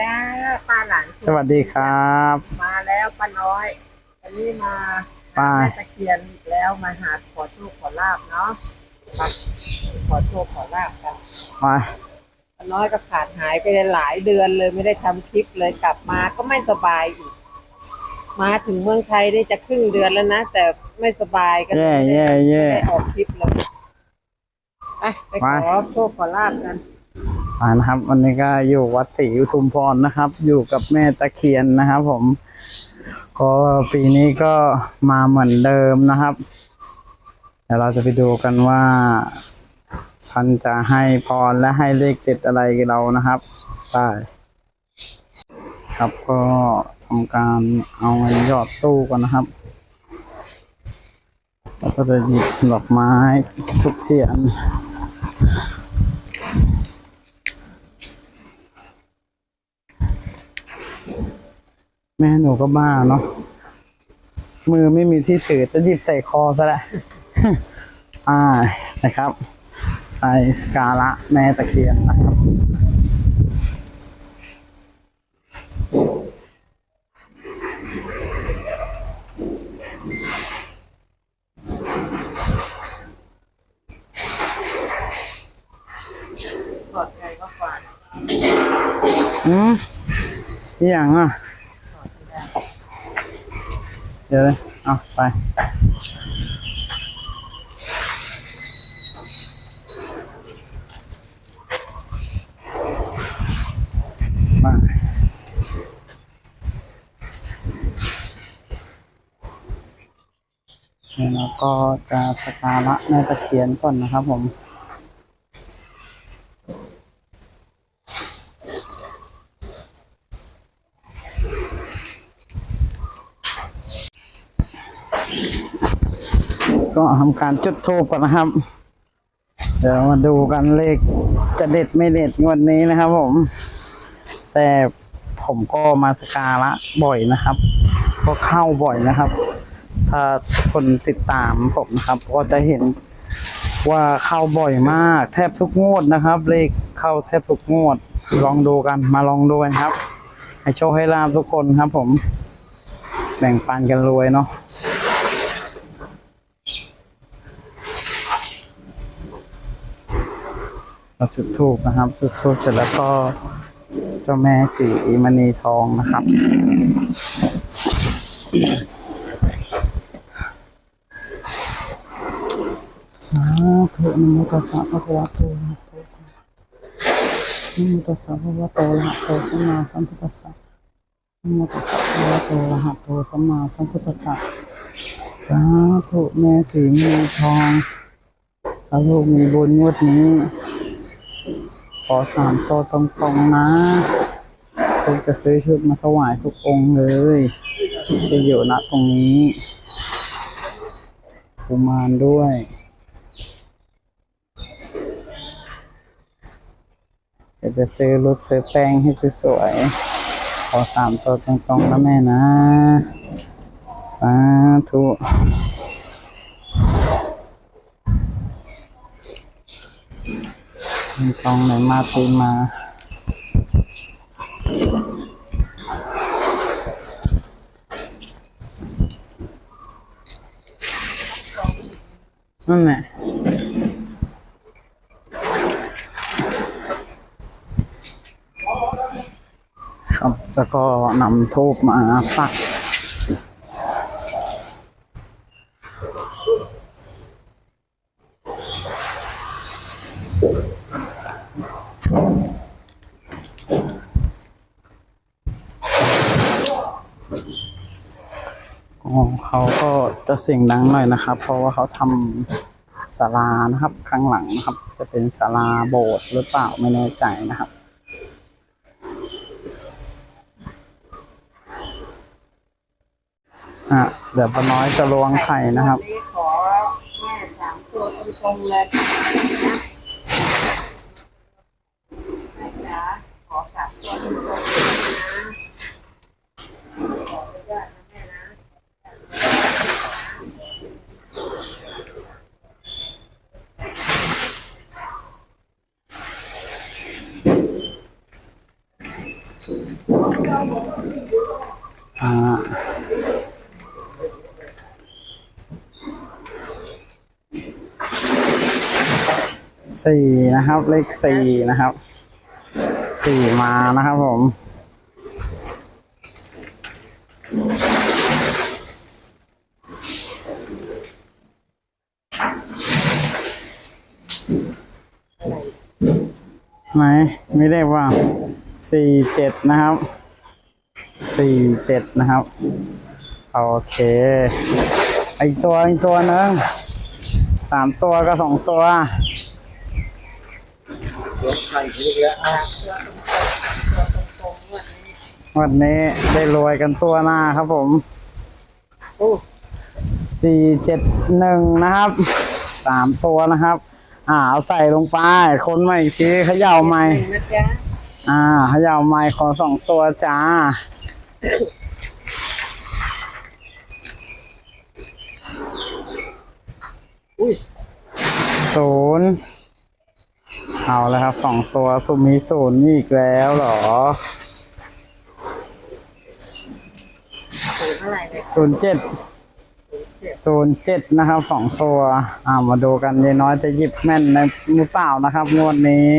จ้าป้าหลานสวัสดีครับ มาแล้วป้าน้อยอันนี้มาป้าหแม่ตะเคียนอีกแล้วมาหาขอโชคขอลาบเนาะมาขอโชคขอลาบกันมาป้าน้อยก็ขาดหายไปหลายเดือนเลยไม่ได้ทำคลิปเลยกลับมาก็ไม่สบายอีก มาถึงเมืองไทยได้จะครึ่งเดือนแล้วนะแต่ไม่สบายก็แย่แย่แย่ไม่ได้ออกคลิปเลยไปไปขมาอโชคขอลาบกัน อ่านะครับ วันนี้ก็อยู่วัดศรีอุทุมพรนะครับ อยู่กับแม่ตะเคียนนะครับ ผม ก็ปีนี้ก็มาเหมือนเดิมนะครับเดี๋ยวเราจะไปดูกันว่าท่านจะให้พรและให้เลขเด็ดอะไรกับเรานะครับไปครับก็ทำการเอาเงินยอดตู้ก่อนนะครับแล้วก็จะหยิบดอกไม้ทุกเทียน แม่หนูก็บ้าเนาะมือไม่มีที่ถือจะหยิบใส่คอซะแล้วอ่านะครับไปสกการะแม่ตะเคียนนะครับปลอดภัยก็กว่าอืมอหย่างอะ เดี๋ยวเลยเอาไป มาเดี๋ยวเราก็จะสการะแม่ตะเคียนก่อนนะครับผม ก็ทำการจุดทูปกันนะครับ เดี๋ยวมาดูกันเลขจะเด็ดไม่เด็ดงวดนี้นะครับผม แต่ผมก็มาสกการะบ่อยนะครับ ก็เข้าบ่อยนะครับ ถ้าคนติดตามผมนะครับ ก็จะเห็นว่าเข้าบ่อยมาก แทบทุกงวดนะครับ เลขเข้าแทบทุกงวด ลองดูกันมาลองดูกันครับ ให้โชคให้ลาบทุกคนครับผมแบ่งปันกันรวยเนาะ เราจุดทูบนะครับ จุดทูบเสร็จแล้วก็เจ้าแม่สีมณีทองนะครับ สาธุนโมตัสสะภะคะวะโตอะระหะโตสัมมานะโมตัสสะภะคะวะโตอะระหะโตสัมมาสัมพุทธัสสะนโมตัสสะภะคะวะโตอะระหะโตสัมมาสัมพุทธัสสะสาธุแม่สีมณีทองถ้าลูกมีบุญงวดนี้ ขอสามตัวตรงๆนะลูกจะซื้อชุดมาถวายทุกองค์เลย จะอยู่ณตรงนี้กุมารด้วยเดี๋ยวจะซื้อรถซื้อแป้งให้สวยๆขอสามตัวตรงๆนะแม่นะสาธุ มีตรงไหนมาเตีมานั่นแหละครับแล้วก็นำทูบมาปัก เขาก็จะเสียงดังหน่อยนะครับ เพราะว่าเขาทำศาลานะครับ ข้างหลังนะครับ จะเป็นศาลาโบสถ์หรือเปล่าไม่แน่ใจนะครับอะเดี๋ยวป้าน้อยจะลวงไข่นะครับขอแม่สามตัวตรงๆเลยนะแม่จ๋าขอสามตัวตรงๆเลยนะขออนุญาตนะแม่นะ อ อ่าสี่นะครับ เลขสี่นะครับสี่มานะครับผมไหนไม่ได้ว่าสี่เจ็ดนะครับ สี่เจ็ดนะครับ โอเค อีกตัวอีกตัวหนึงสามตัวกับสองตัววันนี้ได้รวยกันทั่วหน้าครับผมสี่เจ็ดหนึ่งนะครับสามตัวนะครับ อ่าเอาใส่ลงไป คนใหม่อีกทีเขย่าใหม่ อ่าเขย่าใหม่ขอสองตัวจ้า อุ้ยศูนย์เอาแล้วครับสองตัวสุมีศูนย์อีกแล้วเหรอศูนย์เท่าไหร่เนี่ยศูนย์เจ็ดศูนย์เจ็ดศูนย์เจ็ดนะครับสองตัวอ่ามาดูกันยายน้อยจะหยิบแม่นในมือเปล่านะครับงวดนี้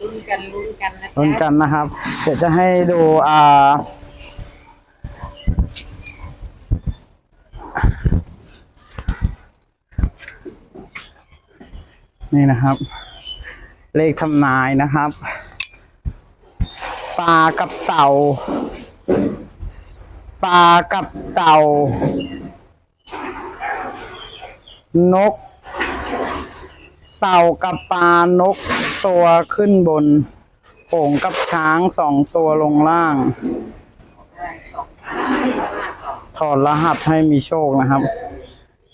ลุ้นกันลุ้นกันนะลุ้นจ๊ะกันนะครับ เดี๋ยวจะให้ดูอ่า นี่นะครับ เลขทำนายนะครับปลากับเต่าปลากับเต่า นก เต่ากับปลานกตัวขึ้นบนโป่งกับช้างสองตัวลงล่าง ถอดรหัสให้มีโชคนะครับ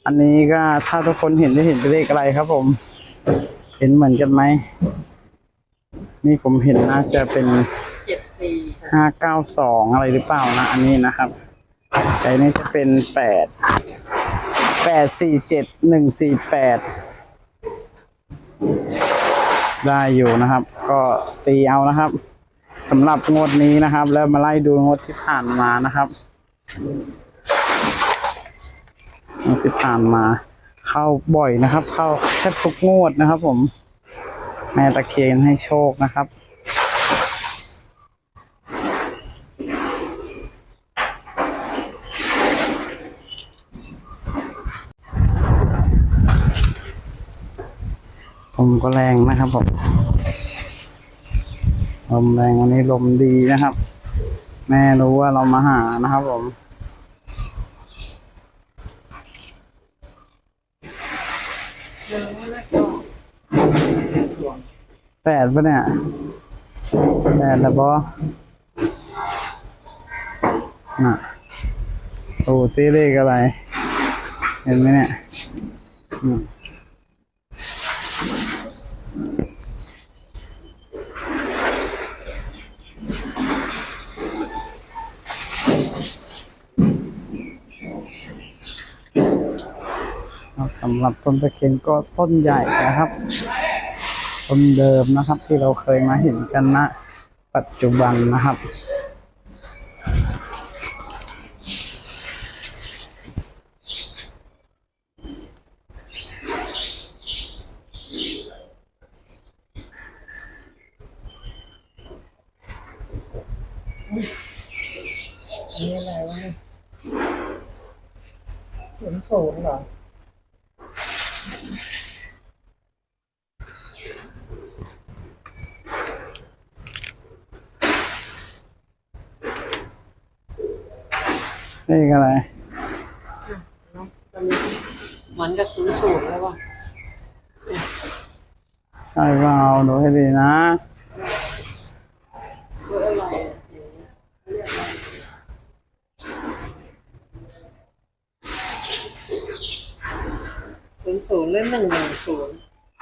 อันนี้ก็ถ้าทุกคนเห็นจะเห็นเป็นเลขอะไรครับผม เห็นเหมือนกันไหม นี่ผมเห็นน่าจะเป็นเจ็ดสี่ค่ะห้าเก้าสองอะไรหรือเปล่านะ อันนี้นะครับแต่อันนี้จะเป็นแปดแปดสี่เจ็ดหนึ่งสี่แปดได้อยู่นะครับ ก็ตีเอานะครับสำหรับงวดนี้นะครับ แล้วมาไล่ดูงวดที่ผ่านมานะครับงวดที่ผ่านมา เข้าบ่อยนะครับ เข้าแทบทุกงวดนะครับ ผม แม่ตะเคียนให้โชคนะครับลมก็แรงนะครับผมลมแรงวันนี้ลมดีนะครับ แม่รู้ว่าเรามาหานะครับผม แปดปะเนี่ยแปดแล้วบอน่ะโอ้ซีเลขอะไร เห็นไหมเนี่ยสำหรับต้นตะเคียนก็ต้นใหญ่นะครับ ต้นเดิมนะครับที่เราเคยมาเห็นกันณปัจจุบันนะครับ อันนี้อะไรวะเนี่ยศูนย์ศูนย์เหรอ นี่อะไรเนาะตอนนี้เหมือนกับศูนย์ศูนย์แล้วว่ะใช่เปล่าดูให้ดีนะเพื่ออะไรอะศูนย์ศูนย์หรือหนึ่งหนึ่งศูนย์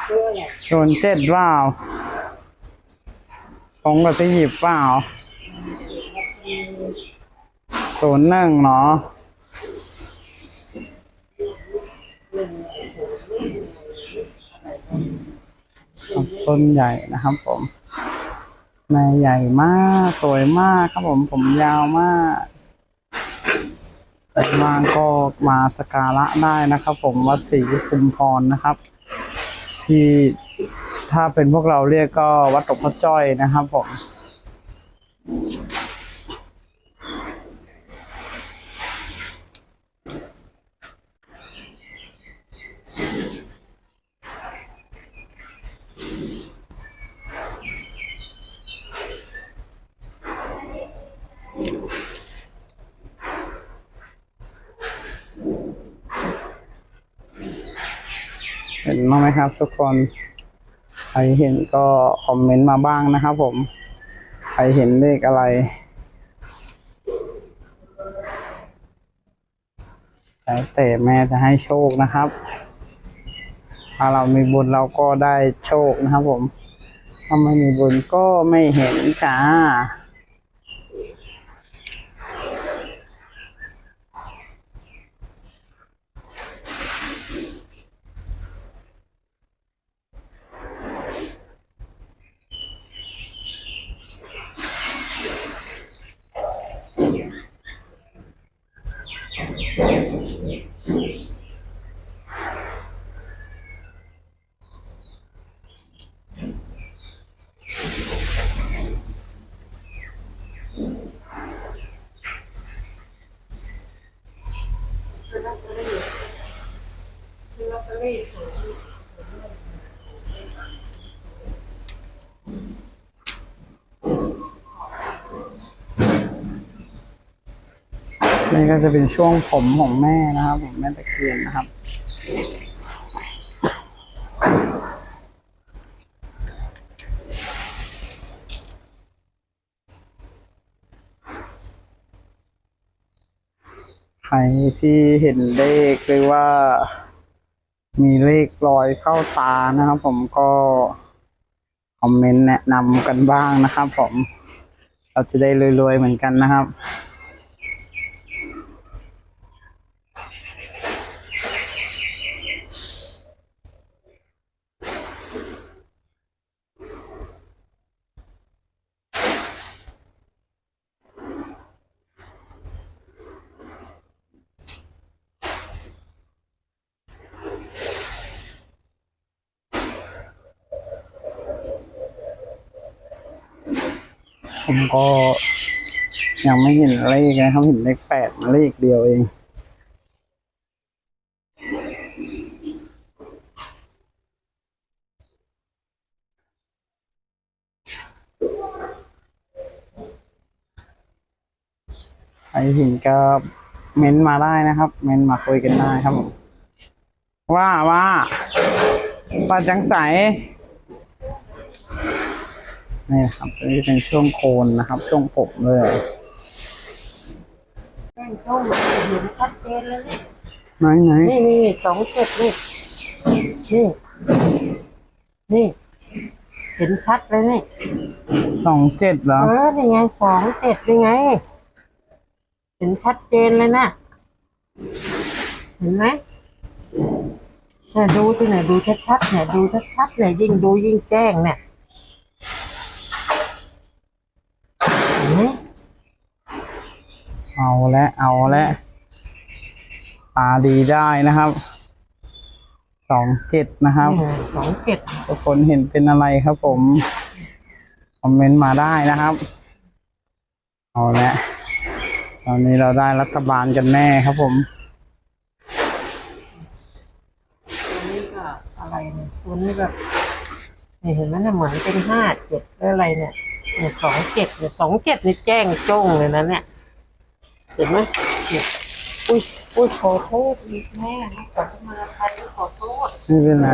เพื่ออะไรชนเจ็ดเปล่าตรงกับที่หยิบเปล่า ศูนย์หนึ่งเนาะต้นใหญ่นะครับผมแม่ใหญ่มาก สวยมากครับผมผมยาวมากแต่ว่างก็มาสกการะได้นะครับ ผมวัดศรีชุมพรนะครับ ที่ถ้าเป็นพวกเราเรียกก็วัดตกพระจ้อยนะครับผม ห็นบ้างไหมครับ ทุกคนใครเห็นก็คอมเมนต์มาบ้างนะครับผม ใครเห็นเลขอะไรแล้วแต่แม่จะให้โชคนะครับ ถ้าเรามีบุญเราก็ได้โชคนะครับผม ถ้าไม่มีบุญก็ไม่เห็นจ้า นี่ก็จะเป็นช่วงผมของแม่นะครับผมแม่ตะเคียนนะครับ ที่เห็นเลขหรือว่า มีเลขลอยเข้าตานะครับ ผมก็คอมเมนต์แนะนำกันบ้างนะครับ ผม เราจะได้รวยๆเหมือนกันนะครับ ผมก็ยังไม่เห็นเลขนะครับเห็นเลขแปดเลขเดียวเองใครเห็นก็เม้นมาได้นะครับ เม้นมาคุยกันได้ครับผมว่าว่าป้าจังใส นี่นะครับอันนี้เป็นช่วงโคนนะครับ ช่วงผมเลยแป้งส้มเห็นชัดเจนเลยเนี่ยไหนไหนนี่นี่สองเจ็ดนี่นี่นี่ เห็นชัดเลยนี่สองเจ็ดเหรอเออนี่ไงสองเจ็ดนี่ไง เห็นชัดเจนเลยนะเห็นไหมเนี่ยดูที่ไหนดูชัดๆเนี่ยดูชัดๆเนี่ยยิ่งดูยิ่งแจ้งเนี่ยเห็นไหม เอาและเอาและตาดีได้นะครับ สองเจ็ดนะครับเนี่ยสองเจ็ดทุกคนเห็นเป็นอะไรครับผม คอมเมนต์มาได้นะครับ เอาละตอนนี้เราได้รัฐบาลกันแน่ครับผมตัวนี้ก็อะไรเนี่ยตัวนี้ก็นี่เห็นไหมเนี่ยเหมือนเป็นห้าเจ็ดหรืออะไรเนี่ยเนี่ยสองเจ็ดเนี่ยสองเจ็ดนี่แจ้งจ้งเลยนะเนี่ย เห็นไหมเนี่ยอุ้ยอุ้ยขอโทษอีกแม่นะขอมาใครขอโทษไม่เป็นไร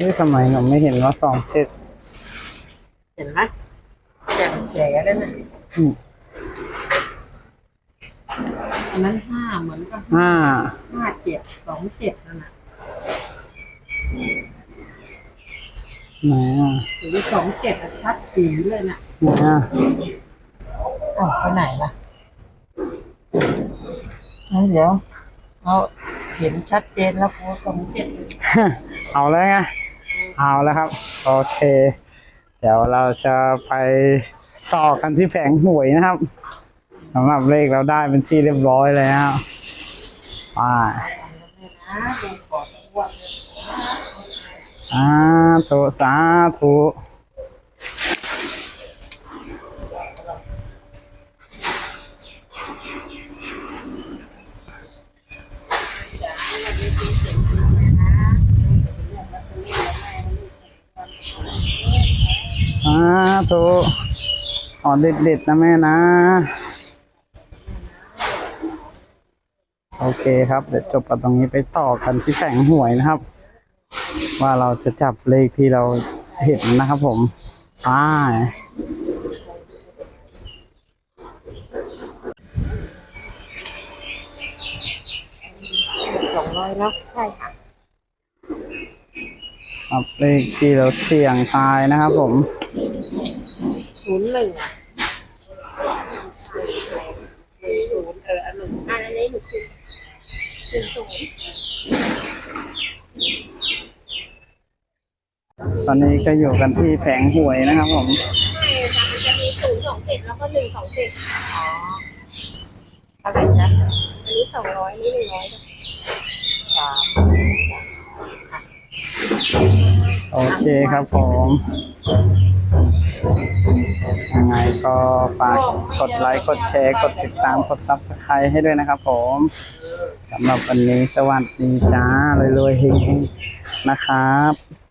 นี่ทำไมผมไม่เห็นว่าสองเจ็ดเห็นไหมแก่แก่แล้วนะอืมอันนั้นห้าเหมือนกับห้าห้าเจ็ดสองเจ็ดนั่นน่ะ ไหนอะหรือสองเจ็ดอะชัดสีเลยน่ะไหนอะอ้าวไปไหนล่ะเอ้ยเดี๋ยวเขาเห็นชัดเจนแล้วโค้สองเจ็ดเอาแล้วไงเอาแล้วครับ โอเค เดี๋ยวเราจะไปต่อกันที่แผงหวยนะครับสำหรับเลขเราได้เป็นที่เรียบร้อยแล้วไปาธุสาธุสาธุขอเด็ดๆนะแม่นะ โอเคครับ เดี๋ยวจบกันตรงนี้ไปต่อกันที่แผงหวยนะครับ ว่าเราจะจับเลขที่เราเห็นนะครับผมอ่าสองร้อยเนาะใช่ค่ะครับเลขที่เราเสี่ยงทายนะครับผมศูนย์หนึ่งอะศูนย์เอออันหนึ่งอันนี้หนูคือคือสูง ตอนนี้ก็อยู่กันที่แผงหวยนะครับผมใช่ค่ะมันจะมีศูนย์สองเจ็ดแล้วก็หนึ่งสองเจ็ดอะไรนะอันนี้สองร้อยนนี้หนึ่งร้อยสามโอเคครับผมยังไงก็ฝากกดไลค์กดแชร์กดติดตามกดซับสไครต์ให้ด้วยนะครับผมสำหรับวันนี้สวัสดีจ้ารวยๆเฮงๆนะครับ